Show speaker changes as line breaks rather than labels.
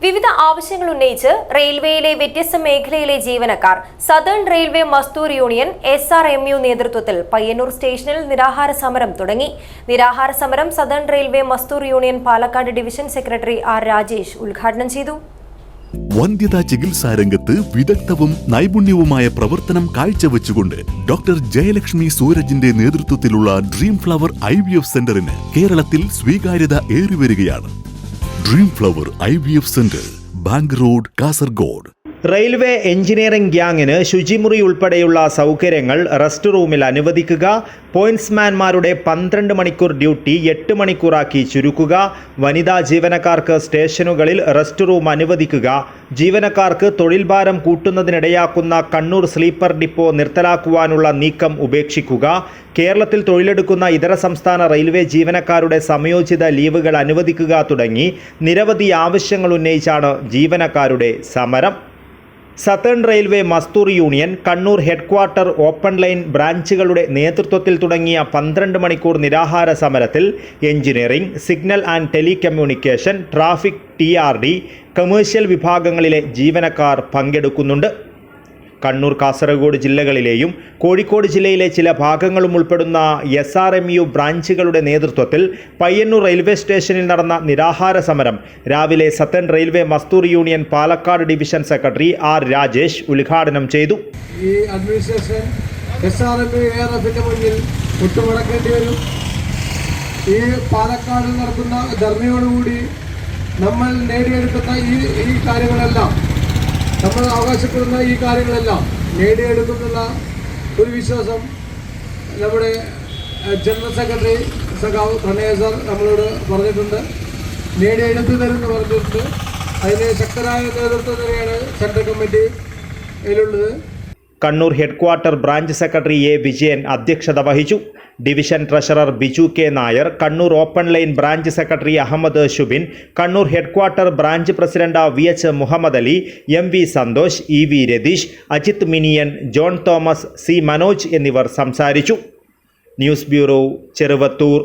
വിവിധ ആവശ്യങ്ങൾ ഉന്നയിച്ച് റെയിൽവേയിലെ വ്യത്യസ്ത മേഖലയിലെ ജീവനക്കാർ southern railway Mazdoor union S R M U നേതൃത്വത്തിൽ പയ്യന്നൂർ സ്റ്റേഷനിൽ നിരാഹാര സമരം തുടങ്ങി. നിരാഹാര സമരം southern railway Mazdoor union Palakkad division secretary R Rajesh ഉദ്ഘാടനം ചെയ്തു.
വന്ധ്യതാ ചികിത്സാ രംഗത്ത് വിദഗ്ധവും നൈപുണ്യവുമായ പ്രവർത്തനം കാഴ്ചവെച്ചുകൊണ്ട് ഡോക്ടർ ജയലക്ഷ്മി സൂരജിന്റെ നേതൃത്വത്തിലുള്ള ഡ്രീം ഫ്ലവർ ഐ സെന്ററിന് കേരളത്തിൽ സ്വീകാര്യത ഏറിവരികയാണ്. Dream flower I V F centre bank road Kasaragod
railway engineering ഗ്യാങ്ങിന് ശുചിമുറി ഉൾപ്പെടെയുള്ള സൗകര്യങ്ങൾ റെസ്റ്റ് റൂമിൽ അനുവദിക്കുക. പോയിന്റ്സ്മാൻമാരുടെ പന്ത്രണ്ട് മണിക്കൂർ ഡ്യൂട്ടി എട്ട് മണിക്കൂറാക്കി ചുരുക്കുക. വനിതാ ജീവനക്കാർക്ക് സ്റ്റേഷനുകളിൽ റെസ്റ്റ് റൂം അനുവദിക്കുക. ജീവനക്കാർക്ക് തൊഴിൽ ഭാരം കൂട്ടുന്നതിനിടയാക്കുന്ന കണ്ണൂർ സ്ലീപ്പർ ഡിപ്പോ നിർത്തലാക്കുവാനുള്ള നീക്കം ഉപേക്ഷിക്കുക. കേരളത്തിൽ തൊഴിലെടുക്കുന്ന ഇതര സംസ്ഥാന റെയിൽവേ ജീവനക്കാരുടെ സമയോചിത ലീവുകൾ അനുവദിക്കുക തുടങ്ങി നിരവധി ആവശ്യങ്ങൾ ഉന്നയിച്ചാണ് ജീവനക്കാരുടെ സമരം. Southern railway Mazdoor union Kannur headquarter open line ബ്രാഞ്ചുകളുടെ നേതൃത്വത്തിൽ തുടങ്ങിയ പന്ത്രണ്ട് മണിക്കൂർ നിരാഹാര സമരത്തിൽ engineering signal and telecommunication traffic T commercial വിഭാഗങ്ങളിലെ ജീവനക്കാർ പങ്കെടുക്കുന്നുണ്ട്. കണ്ണൂർ കാസർഗോഡ് ജില്ലകളിലെയും കോഴിക്കോട് ജില്ലയിലെ ചില ഭാഗങ്ങളും ഉൾപ്പെടുന്ന എസ് ആർ എം യു ബ്രാഞ്ചുകളുടെ നേതൃത്വത്തിൽ പയ്യന്നൂർ റെയിൽവേ സ്റ്റേഷനിൽ നടന്ന നിരാഹാര സമരം. രാവിലെ southern railway Mazdoor union Palakkad division secretary R Rajesh ഉദ്ഘാടനം ചെയ്തു.
ഈ അഡ്മിനിസ്ട്രേഷൻ വരും. ഈ പാലക്കാടിൽ നടക്കുന്ന ധർമ്മയോടുകൂടി നമ്മൾ നേടിയെടുക്കുന്ന ഈ ഈ കാര്യങ്ങളെല്ലാം നമ്മൾ അവകാശപ്പെടുന്ന ഈ കാര്യങ്ങളെല്ലാം നേടിയെടുക്കുന്നുള്ള ഒരു വിശ്വാസം നമ്മുടെ ജനറൽ സെക്രട്ടറി സഖാവ് പ്രണയ സാർ നമ്മളോട് പറഞ്ഞിട്ടുണ്ട്. നേടിയെടുത്തു തരുമെന്ന് പറഞ്ഞിട്ടുണ്ട്. അതിന് ശക്തരായ നേതൃത്വം തന്നെയാണ് central കമ്മിറ്റിയിലുള്ളത്.
Kannur headquarter branch secretary A Vijayan അധ്യക്ഷത വഹിച്ചു. Division treasurer Biju K Nair Kannur open line branch secretary Ahammed Shubin Kannur headquarter branch president V H Muhammed Ali M V Santhosh E V Ratheesh Ajith Miniyan John Thomas C Manoj എന്നിവർ സംസാരിച്ചു. News bureau Cheruvathur.